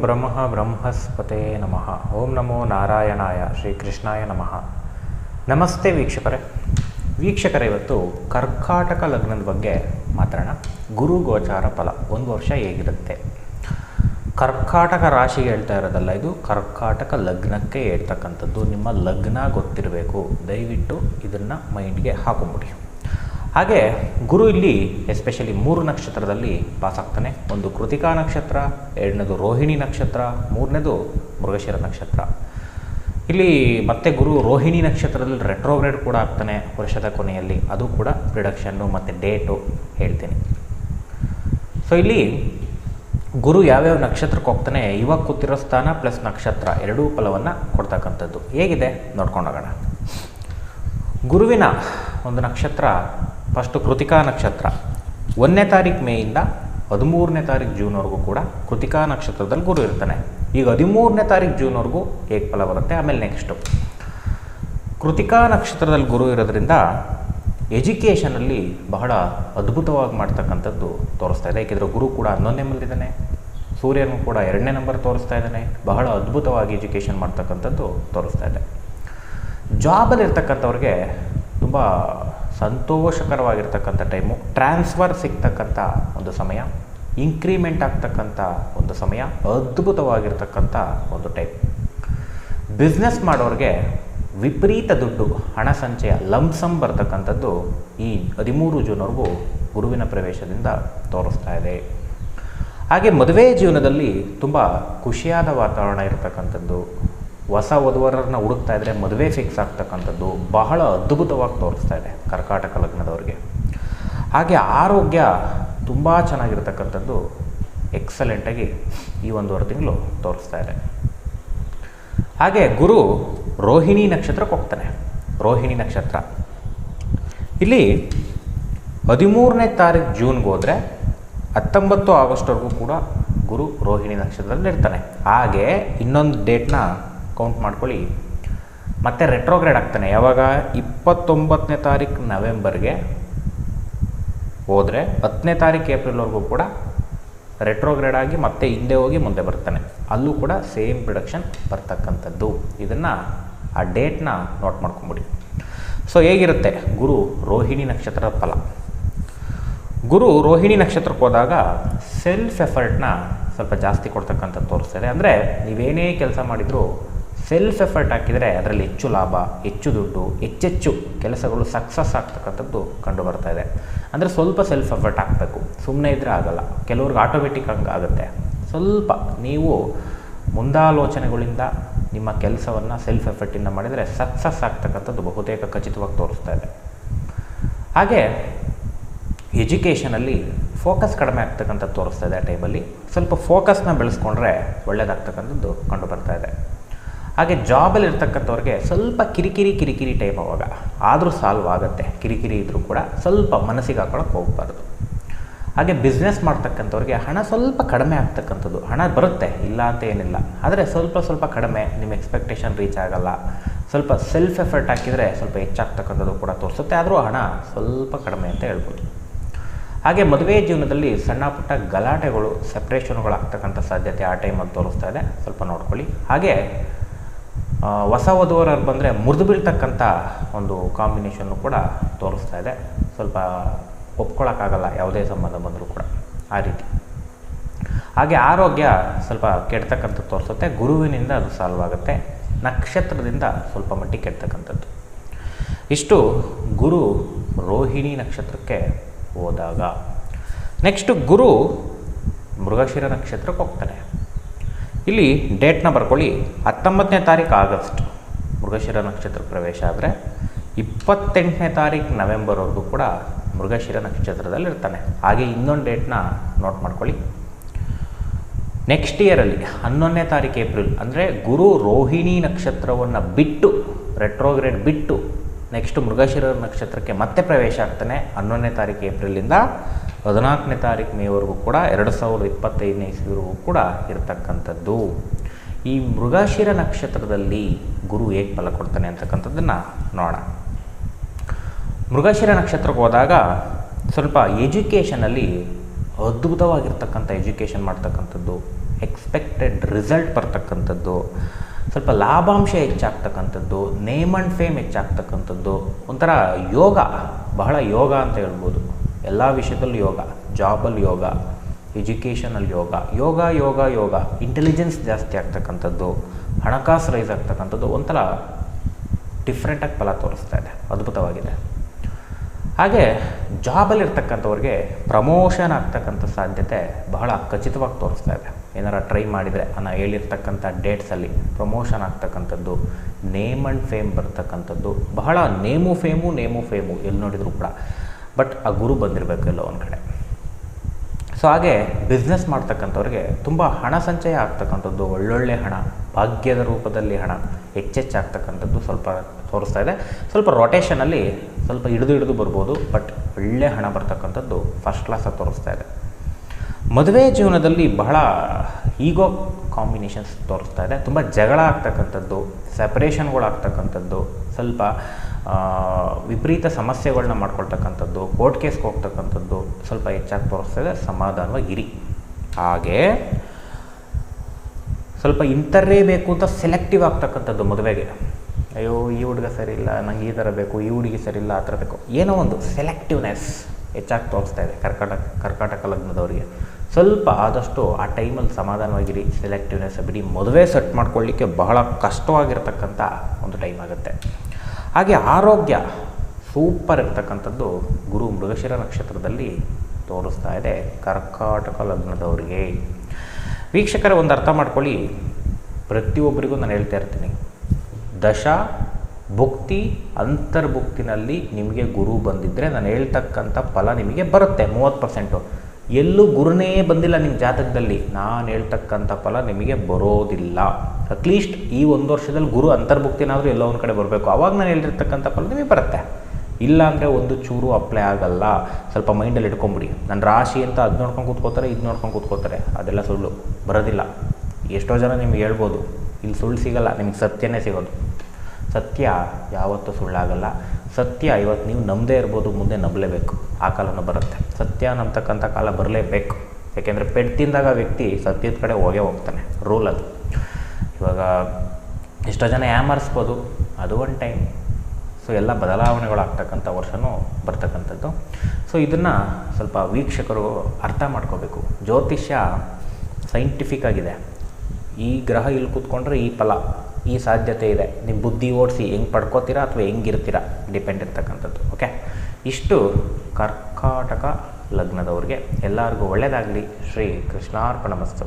ಬ್ರಹ್ಮ ಬ್ರಹ್ಮಸ್ಪತೆ ನಮಃ. ಓಂ ನಮೋ ನಾರಾಯಣಾಯ ಶ್ರೀ ಕೃಷ್ಣಾಯ ನಮಃ. ನಮಸ್ತೆ ವೀಕ್ಷಕರೇ. ವೀಕ್ಷಕರೇ, ಇವತ್ತು ಕರ್ಕಾಟಕ ಲಗ್ನದ ಬಗ್ಗೆ ಮಾತಾಡೋಣ. ಗುರು ಗೋಚಾರ ಫಲ. ಒಂದು ವರ್ಷ ಹೇಗಿರುತ್ತೆ? ಕರ್ಕಾಟಕ ರಾಶಿಗೆ ಹೇಳ್ತಾ ಇರೋದಲ್ಲ ಇದು? ಕರ್ಕಾಟಕ ಲಗ್ನಕ್ಕೆ ಹೇಳ್ತಕ್ಕಂಥದ್ದು. ನಿಮ್ಮ ಲಗ್ನ ಗೊತ್ತಿರಬೇಕು. ದಯವಿಟ್ಟು ಇದನ್ನು ಮೈಂಡ್ಗೆ ಹಾಕೊಂಬಿಡಿ. ಹಾಗೆ ಗುರು ಇಲ್ಲಿ ಎಸ್ಪೆಷಲಿ ಮೂರು ನಕ್ಷತ್ರದಲ್ಲಿ ಪಾಸ್ ಆಗ್ತಾನೆ ಒಂದು ಕೃತಿಕಾ ನಕ್ಷತ್ರ, ಎರಡನೇದು ರೋಹಿಣಿ ನಕ್ಷತ್ರ, ಮೂರನೇದು ಮೃಗಶಿರ ನಕ್ಷತ್ರ. ಇಲ್ಲಿ ಮತ್ತೆ ಗುರು ರೋಹಿಣಿ ನಕ್ಷತ್ರದಲ್ಲಿ ರೆಟ್ರೋಗ್ರೇಡ್ ಕೂಡ ಆಗ್ತಾನೆ ವರ್ಷದ ಕೊನೆಯಲ್ಲಿ. ಅದು ಕೂಡ ಪ್ರಿಡಕ್ಷನ್ನು ಮತ್ತು ಡೇಟು ಹೇಳ್ತೀನಿ. ಸೊ ಇಲ್ಲಿ ಗುರು ಯಾವ್ಯಾವ ನಕ್ಷತ್ರಕ್ಕೆ ಹೋಗ್ತಾನೆ, ಇವಾಗ ಕೂತಿರೋ ಸ್ಥಾನ ಪ್ಲಸ್ ನಕ್ಷತ್ರ ಎರಡೂ ಫಲವನ್ನು ಕೊಡ್ತಕ್ಕಂಥದ್ದು. ಹೇಗಿದೆ? ನೋಡ್ಕೊಂಡೋಗೋಣ. ಗುರುವಿನ ಒಂದು ನಕ್ಷತ್ರ ಫಸ್ಟು ಕೃತಿಕಾ ನಕ್ಷತ್ರ. ಒಂದನೇ ತಾರೀಕು ಮೇಯಿಂದ ಹದಿಮೂರನೇ ತಾರೀಕು ಜೂನ್ವರೆಗೂ ಕೂಡ ಕೃತಿಕಾ ನಕ್ಷತ್ರದಲ್ಲಿ ಗುರು ಇರ್ತಾನೆ. ಈಗ ಹದಿಮೂರನೇ ತಾರೀಕು ಜೂನ್ವರೆಗೂ ಹೇಗೆ ಫಲ ಬರುತ್ತೆ? ಆಮೇಲೆ ನೆಕ್ಸ್ಟು ಕೃತಿಕಾ ನಕ್ಷತ್ರದಲ್ಲಿ ಗುರು ಇರೋದ್ರಿಂದ ಎಜುಕೇಷನಲ್ಲಿ ಬಹಳ ಅದ್ಭುತವಾಗಿ ಮಾಡ್ತಕ್ಕಂಥದ್ದು ತೋರಿಸ್ತಾ ಇದೆ. ಏಕೆಂದರೆ ಗುರು ಕೂಡ ಹನ್ನೊಂದನೇ ಮಲ್ಲಿದ್ದಾನೆ ಸೂರ್ಯನು ಕೂಡ ಎರಡನೇ ನಂಬರ್ ತೋರಿಸ್ತಾ ಇದ್ದಾನೆ. ಬಹಳ ಅದ್ಭುತವಾಗಿ ಎಜುಕೇಷನ್ ಮಾಡ್ತಕ್ಕಂಥದ್ದು ತೋರಿಸ್ತಾ ಇದೆ. ಜಾಬಲ್ಲಿ ಇರ್ತಕ್ಕಂಥವ್ರಿಗೆ ತುಂಬ ಸಂತೋಷಕರವಾಗಿರ್ತಕ್ಕಂಥ ಟೈಮು. ಟ್ರಾನ್ಸ್ಫರ್ ಸಿಗ್ತಕ್ಕಂಥ ಒಂದು ಸಮಯ. ಇನ್ಕ್ರಿಮೆಂಟ್ ಆಗ್ತಕ್ಕಂಥ ಒಂದು ಸಮಯ. ಅದ್ಭುತವಾಗಿರ್ತಕ್ಕಂಥ ಒಂದು ಟೈಮ್. ಬಿಸ್ನೆಸ್ ಮಾಡೋರಿಗೆ ವಿಪರೀತ ದುಡ್ಡು, ಹಣ ಸಂಚಯ ಲಂಸಮ್ ಬರ್ತಕ್ಕಂಥದ್ದು ಈ ಹದಿಮೂರು ಜೂನ್ವರೆಗೂ ಗುರುವಿನ ಪ್ರವೇಶದಿಂದ ತೋರಿಸ್ತಾ ಇದೆ. ಹಾಗೆ ಮದುವೆ ಜೀವನದಲ್ಲಿ ತುಂಬ ಖುಷಿಯಾದ ವಾತಾವರಣ ಇರತಕ್ಕಂಥದ್ದು. ಹೊಸ ವಧುವರರನ್ನ ಹುಡುಕ್ತಾ ಇದ್ದರೆ ಮದುವೆ ಫಿಕ್ಸ್ ಆಗ್ತಕ್ಕಂಥದ್ದು ಬಹಳ ಅದ್ಭುತವಾಗಿ ತೋರಿಸ್ತಾ ಇದೆ ಕರ್ಕಾಟಕ ಲಗ್ನದವ್ರಿಗೆ. ಹಾಗೆ ಆರೋಗ್ಯ ತುಂಬ ಚೆನ್ನಾಗಿರ್ತಕ್ಕಂಥದ್ದು ಎಕ್ಸಲೆಂಟಾಗಿ ಈ ಒಂದೂವರೆ ತಿಂಗಳು ತೋರಿಸ್ತಾ ಇದೆ. ಹಾಗೆ ಗುರು ರೋಹಿಣಿ ನಕ್ಷತ್ರಕ್ಕೆ ಹೋಗ್ತಾನೆ. ರೋಹಿಣಿ ನಕ್ಷತ್ರ. ಇಲ್ಲಿ ಹದಿಮೂರನೇ ತಾರೀಕು ಜೂನ್ಗೆ ಹೋದರೆ ಹತ್ತೊಂಬತ್ತು ಆಗಸ್ಟ್ವರೆಗೂ ಕೂಡ ಗುರು ರೋಹಿಣಿ ನಕ್ಷತ್ರದಲ್ಲಿ ಇರ್ತಾನೆ ಹಾಗೆ ಇನ್ನೊಂದು ಡೇಟ್ನ ಕೌಂಟ್ ಮಾಡ್ಕೊಳ್ಳಿ. ಮತ್ತೆ ರೆಟ್ರೋಗ್ರೇಡ್ ಆಗ್ತಾನೆ. ಯಾವಾಗ? ಇಪ್ಪತ್ತೊಂಬತ್ತನೇ ತಾರೀಕು ನವೆಂಬರ್ಗೆ ಹೋದರೆ ಹತ್ತನೇ ತಾರೀಕು ಏಪ್ರಿಲ್ವರೆಗೂ ಕೂಡ ರೆಟ್ರೋಗ್ರೇಡ್ ಆಗಿ ಮತ್ತೆ ಹಿಂದೆ ಹೋಗಿ ಮುಂದೆ ಬರ್ತಾನೆ. ಅಲ್ಲೂ ಕೂಡ ಸೇಮ್ ಪ್ರೊಡಕ್ಷನ್ ಬರ್ತಕ್ಕಂಥದ್ದು. ಇದನ್ನು ಆ ಡೇಟ್ನ ನೋಟ್ ಮಾಡ್ಕೊಂಬಿಡಿ. ಸೊ ಹೇಗಿರುತ್ತೆ? ಗುರು ರೋಹಿಣಿ ನಕ್ಷತ್ರದ ಫಲ. ಗುರು ರೋಹಿಣಿ ನಕ್ಷತ್ರಕ್ಕೆ ಹೋದಾಗ ಸೆಲ್ಫ್ ಎಫರ್ಟ್ನ ಸ್ವಲ್ಪ ಜಾಸ್ತಿ ಕೊಡ್ತಕ್ಕಂಥದ್ದು ತೋರಿಸ್ತಾರೆ. ಅಂದರೆ ನೀವೇನೇ ಕೆಲಸ ಮಾಡಿದರೂ ಸೆಲ್ಫ್ ಎಫರ್ಟ್ ಹಾಕಿದರೆ ಅದರಲ್ಲಿ ಹೆಚ್ಚು ಲಾಭ, ಹೆಚ್ಚು ದುಡ್ಡು, ಹೆಚ್ಚೆಚ್ಚು ಕೆಲಸಗಳು ಸಕ್ಸಸ್ ಆಗ್ತಕ್ಕಂಥದ್ದು ಕಂಡು ಬರ್ತಾ ಇದೆ. ಅಂದರೆ ಸ್ವಲ್ಪ ಸೆಲ್ಫ್ ಎಫರ್ಟ್ ಹಾಕಬೇಕು. ಸುಮ್ಮನೆ ಇದ್ದರೆ ಆಗಲ್ಲ. ಕೆಲವ್ರಿಗೆ ಆಟೋಮೆಟಿಕ್ ಹಂಗೆ ಆಗುತ್ತೆ. ಸ್ವಲ್ಪ ನೀವು ಮುಂದಾಲೋಚನೆಗಳಿಂದ ನಿಮ್ಮ ಕೆಲಸವನ್ನು ಸೆಲ್ಫ್ ಎಫರ್ಟಿಂದ ಮಾಡಿದರೆ ಸಕ್ಸಸ್ ಆಗ್ತಕ್ಕಂಥದ್ದು ಬಹುತೇಕ ಖಚಿತವಾಗಿ ತೋರಿಸ್ತಾ ಇದೆ. ಹಾಗೆ ಎಜುಕೇಷನಲ್ಲಿ ಫೋಕಸ್ ಕಡಿಮೆ ಆಗ್ತಕ್ಕಂಥದ್ದು ತೋರಿಸ್ತಾ ಇದೆ ಆ ಟೈಮಲ್ಲಿ ಸ್ವಲ್ಪ ಫೋಕಸ್ನ ಬೆಳೆಸ್ಕೊಂಡ್ರೆ ಒಳ್ಳೆಯದಾಗ್ತಕ್ಕಂಥದ್ದು ಕಂಡು ಬರ್ತಾ ಇದೆ. ಹಾಗೆ ಜಾಬಲ್ಲಿ ಇರ್ತಕ್ಕಂಥವ್ರಿಗೆ ಸ್ವಲ್ಪ ಕಿರಿಕಿರಿ ಕಿರಿಕಿರಿ ಟೈಪ್ ಅವಾಗ. ಆದರೂ ಸಾಲ್ವ್ ಆಗುತ್ತೆ. ಕಿರಿಕಿರಿ ಇದ್ದರೂ ಕೂಡ ಸ್ವಲ್ಪ ಮನಸ್ಸಿಗೆ ಹಾಕೊಳಕ್ಕೆ ಹೋಗಬಾರ್ದು. ಹಾಗೆ ಬಿಸ್ನೆಸ್ ಮಾಡ್ತಕ್ಕಂಥವ್ರಿಗೆ ಹಣ ಸ್ವಲ್ಪ ಕಡಿಮೆ ಆಗ್ತಕ್ಕಂಥದ್ದು. ಹಣ ಬರುತ್ತೆ, ಇಲ್ಲ ಅಂತ ಏನಿಲ್ಲ. ಆದರೆ ಸ್ವಲ್ಪ ಸ್ವಲ್ಪ ಕಡಿಮೆ ನಿಮ್ಮ ಎಕ್ಸ್ಪೆಕ್ಟೇಷನ್ ರೀಚ್ ಆಗಲ್ಲ. ಸ್ವಲ್ಪ ಸೆಲ್ಫ್ ಎಫರ್ಟ್ ಹಾಕಿದರೆ ಸ್ವಲ್ಪ ಹೆಚ್ಚಾಗ್ತಕ್ಕಂಥದ್ದು ಕೂಡ ತೋರಿಸುತ್ತೆ. ಆದರೂ ಹಣ ಸ್ವಲ್ಪ ಕಡಿಮೆ ಅಂತ ಹೇಳ್ಬೋದು. ಹಾಗೆ ಮದುವೆ ಜೀವನದಲ್ಲಿ ಸಣ್ಣ ಪುಟ್ಟ ಗಲಾಟೆಗಳು ಸಪ್ರೇಷನ್ಗಳು ಆಗ್ತಕ್ಕಂಥ ಸಾಧ್ಯತೆ ಆ ಟೈಮಲ್ಲಿ ತೋರಿಸ್ತಾ ಇದೆ. ಸ್ವಲ್ಪ ನೋಡ್ಕೊಳ್ಳಿ. ಹಾಗೆ ಹೊಸ ವಧುವರರು ಬಂದರೆ ಮುರಿದು ಬೀಳ್ತಕ್ಕಂಥ ಒಂದು ಕಾಂಬಿನೇಷನ್ನು ಕೂಡ ತೋರಿಸ್ತಾ ಇದೆ. ಸ್ವಲ್ಪ ಒಪ್ಕೊಳ್ಳೋಕ್ಕಾಗಲ್ಲ ಯಾವುದೇ ಸಂಬಂಧ ಬಂದರೂ ಕೂಡ ಆ ರೀತಿ. ಹಾಗೆ ಆರೋಗ್ಯ ಸ್ವಲ್ಪ ಕೆಡ್ತಕ್ಕಂಥದ್ದು ತೋರಿಸುತ್ತೆ, ಗುರುವಿನಿಂದ ಅದು ಸಾಲ್ವ್ ಆಗುತ್ತೆ, ನಕ್ಷತ್ರದಿಂದ ಸ್ವಲ್ಪ ಮಟ್ಟಿಗೆ ಕೆಡ್ತಕ್ಕಂಥದ್ದು. ಇಷ್ಟು ಗುರು ರೋಹಿಣಿ ನಕ್ಷತ್ರಕ್ಕೆ ಹೋದಾಗ. ನೆಕ್ಸ್ಟು ಗುರು ಮೃಗಶಿರ ನಕ್ಷತ್ರಕ್ಕೆ ಹೋಗ್ತಾನೆ. ಇಲ್ಲಿ ಡೇಟ್ನ ಬರ್ಕೊಳ್ಳಿ. ಹತ್ತೊಂಬತ್ತನೇ ತಾರೀಕು ಆಗಸ್ಟ್. ಮೃಗಶಿರ ನಕ್ಷತ್ರ ಪ್ರವೇಶ ಆದರೆ ಇಪ್ಪತ್ತೆಂಟನೇ ತಾರೀಕು ನವೆಂಬರ್ವರೆಗೂ ಕೂಡ ಮೃಗಶಿರ ನಕ್ಷತ್ರದಲ್ಲಿ ಇರ್ತಾನೆ. ಹಾಗೆ ಇನ್ನೊಂದು ಡೇಟ್ನ ನೋಟ್ ಮಾಡ್ಕೊಳ್ಳಿ. ನೆಕ್ಸ್ಟ್ ಇಯರಲ್ಲಿ ಹನ್ನೊಂದನೇ ತಾರೀಕು ಏಪ್ರಿಲ್, ಅಂದರೆ ಗುರು ರೋಹಿಣಿ ನಕ್ಷತ್ರವನ್ನು ಬಿಟ್ಟು ರೆಟ್ರೋಗ್ರೇಡ್ ಬಿಟ್ಟು ನೆಕ್ಸ್ಟ್ ಮೃಗಶಿರ ನಕ್ಷತ್ರಕ್ಕೆ ಮತ್ತೆ ಪ್ರವೇಶ ಆಗ್ತಾನೆ ಹನ್ನೊಂದನೇ ತಾರೀಕು ಏಪ್ರಿಲಿಂದ ಹದಿನಾಲ್ಕನೇ ತಾರೀಕು ಮೇವರೆಗೂ ಕೂಡ ಎರಡು ಸಾವಿರದ ಇಪ್ಪತ್ತೈದನೇ ಇಸ್ವಿವರೆಗೂ ಕೂಡ ಇರತಕ್ಕಂಥದ್ದು. ಈ ಮೃಗಾಶಿರ ನಕ್ಷತ್ರದಲ್ಲಿ ಗುರು ಹೇಗೆ ಫಲ ಕೊಡ್ತಾನೆ ಅಂತಕ್ಕಂಥದ್ದನ್ನು ನೋಡೋಣ. ಮೃಗಾಶಿರ ನಕ್ಷತ್ರಕ್ಕೆ ಹೋದಾಗ ಸ್ವಲ್ಪ ಎಜುಕೇಷನಲ್ಲಿ ಅದ್ಭುತವಾಗಿರ್ತಕ್ಕಂಥ ಎಜುಕೇಷನ್ ಮಾಡ್ತಕ್ಕಂಥದ್ದು, ಎಕ್ಸ್ಪೆಕ್ಟೆಡ್ ರಿಸಲ್ಟ್ ಬರ್ತಕ್ಕಂಥದ್ದು, ಸ್ವಲ್ಪ ಲಾಭಾಂಶ ಹೆಚ್ಚಾಗ್ತಕ್ಕಂಥದ್ದು, ನೇಮ್ ಆ್ಯಂಡ್ ಫೇಮ್ ಹೆಚ್ಚಾಗ್ತಕ್ಕಂಥದ್ದು, ಒಂಥರ ಯೋಗ, ಬಹಳ ಯೋಗ ಅಂತ ಹೇಳ್ಬೋದು. ಎಲ್ಲ ವಿಷಯದಲ್ಲೂ ಯೋಗ ಜಾಬಲ್ಲಿ ಯೋಗ ಎಜುಕೇಷನಲ್ಲಿ ಯೋಗ ಯೋಗ ಯೋಗ ಯೋಗ ಇಂಟೆಲಿಜೆನ್ಸ್ ಜಾಸ್ತಿ ಆಗ್ತಕ್ಕಂಥದ್ದು, ಹಣಕಾಸು ರೈಸ್ ಆಗ್ತಕ್ಕಂಥದ್ದು ಒಂಥರ ಡಿಫ್ರೆಂಟಾಗಿ ಫಲ ತೋರಿಸ್ತಾ ಇದೆ, ಅದ್ಭುತವಾಗಿದೆ. ಹಾಗೆ ಜಾಬಲ್ಲಿರ್ತಕ್ಕಂಥವ್ರಿಗೆ ಪ್ರಮೋಷನ್ ಆಗ್ತಕ್ಕಂಥ ಸಾಧ್ಯತೆ ಬಹಳ ಖಚಿತವಾಗಿ ತೋರಿಸ್ತಾ ಇದೆ. ಏನಾರ ಟ್ರೈ ಮಾಡಿದರೆ ನಾನು ಹೇಳಿರ್ತಕ್ಕಂಥ ಡೇಟ್ಸಲ್ಲಿ ಪ್ರಮೋಷನ್ ಆಗ್ತಕ್ಕಂಥದ್ದು ನೇಮ್ ಆ್ಯಂಡ್ ಫೇಮ್ ಬರ್ತಕ್ಕಂಥದ್ದು, ಬಹಳ ನೇಮು ಫೇಮು ನೇಮು ಫೇಮು ಎಲ್ಲಿ ನೋಡಿದರೂ ಕೂಡ ಬಟ್ ಆ ಗುರು ಬಂದಿರಬೇಕು ಎಲ್ಲೋ ಒಂದು ಕಡೆ. ಸೊ ಹಾಗೆ ಬಿಸ್ನೆಸ್ ಮಾಡ್ತಕ್ಕಂಥವ್ರಿಗೆ ತುಂಬ ಹಣ ಸಂಚಯ ಆಗ್ತಕ್ಕಂಥದ್ದು, ಒಳ್ಳೊಳ್ಳೆ ಹಣ, ಭಾಗ್ಯದ ರೂಪದಲ್ಲಿ ಹಣ ಹೆಚ್ಚೆಚ್ಚಾಗ್ತಕ್ಕಂಥದ್ದು ಸ್ವಲ್ಪ ತೋರಿಸ್ತಾ ಇದೆ. ಸ್ವಲ್ಪ ರೊಟೇಷನಲ್ಲಿ ಸ್ವಲ್ಪ ಹಿಡಿದು ಹಿಡಿದು ಬರ್ಬೋದು, ಬಟ್ ಒಳ್ಳೆ ಹಣ ಬರ್ತಕ್ಕಂಥದ್ದು ಫಸ್ಟ್ ಕ್ಲಾಸಾಗಿ ತೋರಿಸ್ತಾ ಇದೆ. ಮದುವೆ ಜೀವನದಲ್ಲಿ ಬಹಳ ಈಗೋ ಕಾಂಬಿನೇಷನ್ಸ್ ತೋರಿಸ್ತಾ ಇದೆ. ತುಂಬ ಜಗಳ ಆಗ್ತಕ್ಕಂಥದ್ದು ಸೆಪರೇಷನ್ಗಳಾಗ್ತಕ್ಕಂಥದ್ದು ಸ್ವಲ್ಪ ವಿಪರೀತ ಸಮಸ್ಯೆಗಳನ್ನ ಮಾಡ್ಕೊಳ್ತಕ್ಕಂಥದ್ದು ಕೋರ್ಟ್ ಕೇಸ್ಗೆ ಹೋಗ್ತಕ್ಕಂಥದ್ದು ಸ್ವಲ್ಪ ಹೆಚ್ಚಾಗಿ ತೋರಿಸ್ತದೆ ಸಮಾಧಾನವಾಗಿರಿ ಹಾಗೇ ಸ್ವಲ್ಪ ಇಂಥರೇ ಬೇಕು ಅಂತ ಸೆಲೆಕ್ಟಿವ್ ಆಗ್ತಕ್ಕಂಥದ್ದು ಮದುವೆಗೆ. ಅಯ್ಯೋ, ಈ ಹುಡುಗ ಸರಿ ಇಲ್ಲ, ನಂಗೆ ಈ ಥರ ಬೇಕು, ಈ ಹುಡುಗಿ ಸರಿ ಇಲ್ಲ, ಆ ಥರ ಬೇಕು. ಏನೋ ಒಂದು ಸೆಲೆಕ್ಟಿವ್ನೆಸ್ ಹೆಚ್ಚಾಗಿ ತೋರಿಸ್ತಾ ಇದೆ ಕರ್ಕಾಟಕ ಕರ್ಕಾಟಕ ಲಗ್ನದವರಿಗೆ. ಸ್ವಲ್ಪ ಆದಷ್ಟು ಆ ಟೈಮಲ್ಲಿ ಸಮಾಧಾನವಾಗಿರಿ ಸೆಲೆಕ್ಟಿವ್ನೆಸ್ ಬಿಡಿ. ಮದುವೆ ಸೆಟ್ ಮಾಡ್ಕೊಳ್ಳಿಕ್ಕೆ ಬಹಳ ಕಷ್ಟವಾಗಿರ್ತಕ್ಕಂಥ ಒಂದು ಟೈಮ್ ಆಗುತ್ತೆ. ಹಾಗೆ ಆರೋಗ್ಯ ಸೂಪರ್ ಇರ್ತಕ್ಕಂಥದ್ದು ಗುರು ಮೃಗಶಿರ ನಕ್ಷತ್ರದಲ್ಲಿ ತೋರಿಸ್ತಾ ಇದೆ ಕರ್ಕಾಟಕ ಲಗ್ನದವರಿಗೆ. ವೀಕ್ಷಕರ, ಒಂದು ಅರ್ಥ ಮಾಡ್ಕೊಳ್ಳಿ. ಪ್ರತಿಯೊಬ್ಬರಿಗೂ ನಾನು ಹೇಳ್ತಾ ಇರ್ತೀನಿ. ದಶ, ಭುಕ್ತಿ, ಅಂತರ್ಭುಕ್ತಿನಲ್ಲಿ ನಿಮಗೆ ಗುರು ಬಂದಿದ್ದರೆ ನಾನು ಹೇಳ್ತಕ್ಕಂಥ ಫಲ ನಿಮಗೆ ಬರುತ್ತೆ, ಮೂವತ್ತು ಪರ್ಸೆಂಟು. ಎಲ್ಲೂ ಗುರುನೇ ಬಂದಿಲ್ಲ ನಿಮ್ಮ ಜಾತಕದಲ್ಲಿ. ನಾನು ಹೇಳ್ತಕ್ಕಂಥ ಫಲ ನಿಮಗೆ ಬರೋದಿಲ್ಲ. ಅಟ್ಲೀಸ್ಟ್ ಈ ಒಂದು ವರ್ಷದಲ್ಲಿ ಗುರು ಅಂತರ್ಭುಕ್ತಿನಾದರೂ ಎಲ್ಲೋ ಒಂದು ಕಡೆ ಬರಬೇಕು. ಆವಾಗ ನಾನು ಹೇಳಿರ್ತಕ್ಕಂಥ ಫಲ ನಿಮಗೆ ಬರುತ್ತೆ. ಇಲ್ಲ ಅಂದರೆ ಒಂದು ಚೂರು ಅಪ್ಲೈ ಆಗಲ್ಲ. ಸ್ವಲ್ಪ ಮೈಂಡಲ್ಲಿ ಇಟ್ಕೊಂಬಿಡಿ. ನನ್ನ ರಾಶಿ ಅಂತ ಅದು ನೋಡ್ಕೊಂಡು ಕೂತ್ಕೋತಾರೆ, ಇದು ನೋಡ್ಕೊಂಡು ಕೂತ್ಕೋತಾರೆ. ಅದೆಲ್ಲ ಸುಳ್ಳು. ಬರೋದಿಲ್ಲ. ಎಷ್ಟೋ ಜನ ನಿಮ್ಗೆ ಹೇಳ್ಬೋದು. ಇಲ್ಲಿ ಸುಳ್ಳು ಸಿಗಲ್ಲ. ನಿಮಗೆ ಸತ್ಯನೇ ಸಿಗೋದು. ಸತ್ಯ ಯಾವತ್ತೂ ಸುಳ್ಳಾಗಲ್ಲ. ಸತ್ಯ ಇವತ್ತು ನೀವು ನಂಬದೇ ಇರ್ಬೋದು, ಮುಂದೆ ನಂಬಲೇಬೇಕು. ಆ ಕಾಲನೂ ಬರುತ್ತೆ. ಸತ್ಯ ನಂಬ್ತಕ್ಕಂಥ ಕಾಲ ಬರಲೇಬೇಕು. ಯಾಕೆಂದರೆ ಪೆಟ್ಟು ತಿಂದಾಗ ವ್ಯಕ್ತಿ ಸತ್ಯದ ಕಡೆ ಹೋಗೇ ಹೋಗ್ತಾನೆ. ರೂಲ್ ಅದು. ಇವಾಗ ಎಷ್ಟೋ ಜನ ಯಾಮರ್ಸ್ಬೋದು. ಅದು ಒಂದು ಟೈಮ್ ಸೊ ಎಲ್ಲ ಬದಲಾವಣೆಗಳಾಗ್ತಕ್ಕಂಥ ವರ್ಷವೂ ಬರ್ತಕ್ಕಂಥದ್ದು. ಸೊ ಇದನ್ನು ಸ್ವಲ್ಪ ವೀಕ್ಷಕರು ಅರ್ಥ ಮಾಡ್ಕೋಬೇಕು. ಜ್ಯೋತಿಷ್ಯ ಸೈಂಟಿಫಿಕ್ ಆಗಿದೆ. ಈ ಗ್ರಹ ಇಲ್ಲಿ ಕೂತ್ಕೊಂಡ್ರೆ ಈ ಫಲ. ಈ ಸಾಧ್ಯತೆ ಇದೆ. ನಿಮ್ಮ ಬುದ್ಧಿ ಓಡಿಸಿ ಹೆಂಗೆ ಪಡ್ಕೋತೀರಾ ಅಥವಾ ಹೆಂಗಿರ್ತೀರಾ ಡಿಪೆಂಡ್ ಇರ್ತಕ್ಕಂಥದ್ದು, ಓಕೆ? ಇಷ್ಟು ಕರ್ಕಾಟಕ ಲಗ್ನದವ್ರಿಗೆ ಎಲ್ಲರಿಗೂ ಒಳ್ಳೆಯದಾಗಲಿ ಶ್ರೀ ಕೃಷ್ಣಾರ್ಪಣ ಮಸ್ತು